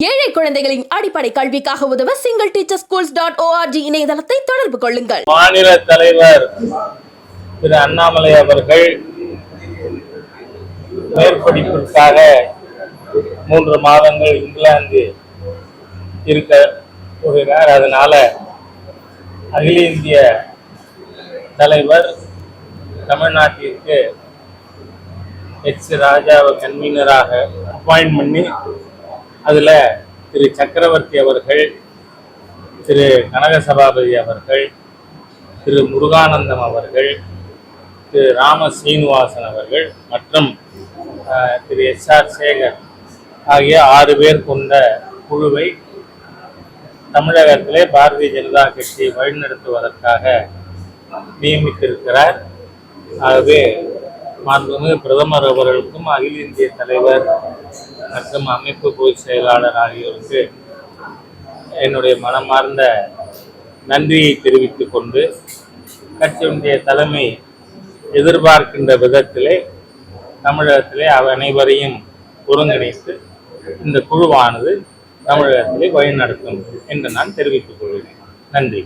ஏழை குழந்தைகளின் அடிப்படை கல்விக்காக உதவ single teacher schools dot ORG இணையதளத்தை தொடர்பு கொள்ளுங்கள். மாநில தலைவர் திரு அண்ணாமலை அவர்கள் மேற்படிப்பிற்காக மூன்று மாதங்கள் இங்கிலாந்து இருக்க போகிறார். அதனால அகில இந்திய தலைவர் தமிழ்நாட்டிற்கு எச். ராஜாவை கன்வீனராக அப்பாயின்ட் பண்ணி அதில் திரு சக்கரவர்த்தி அவர்கள் திரு கனக சபாபதி அவர்கள் திரு முருகானந்தம் அவர்கள் திரு ராம சீனிவாசன் அவர்கள் மற்றும் திரு எஸ் ஆர் சேகர் ஆகிய ஆறு பேர் கொண்ட குழுவை தமிழகத்திலே பாரதிய ஜனதா கட்சியை வழிநடத்துவதற்காக நியமித்திருக்கிறார். ஆகவே மாண்புமிகு பிரதமர் அவர்களுக்கும் அகில இந்திய தலைவர் மற்றும் அமைப்பு பொதுச் செயலாளர் ஆகியோருக்கு என்னுடைய மனமார்ந்த நன்றியை தெரிவித்துக் கொண்டு கட்சியினுடைய தலைமை எதிர்பார்க்கின்ற விதத்திலே தமிழகத்திலே அவ அனைவரையும் ஒருங்கிணைத்து இந்த குழுவானது தமிழகத்திலே வழிநடத்தும் என்று நான் தெரிவித்துக் கொள்கிறேன். நன்றி.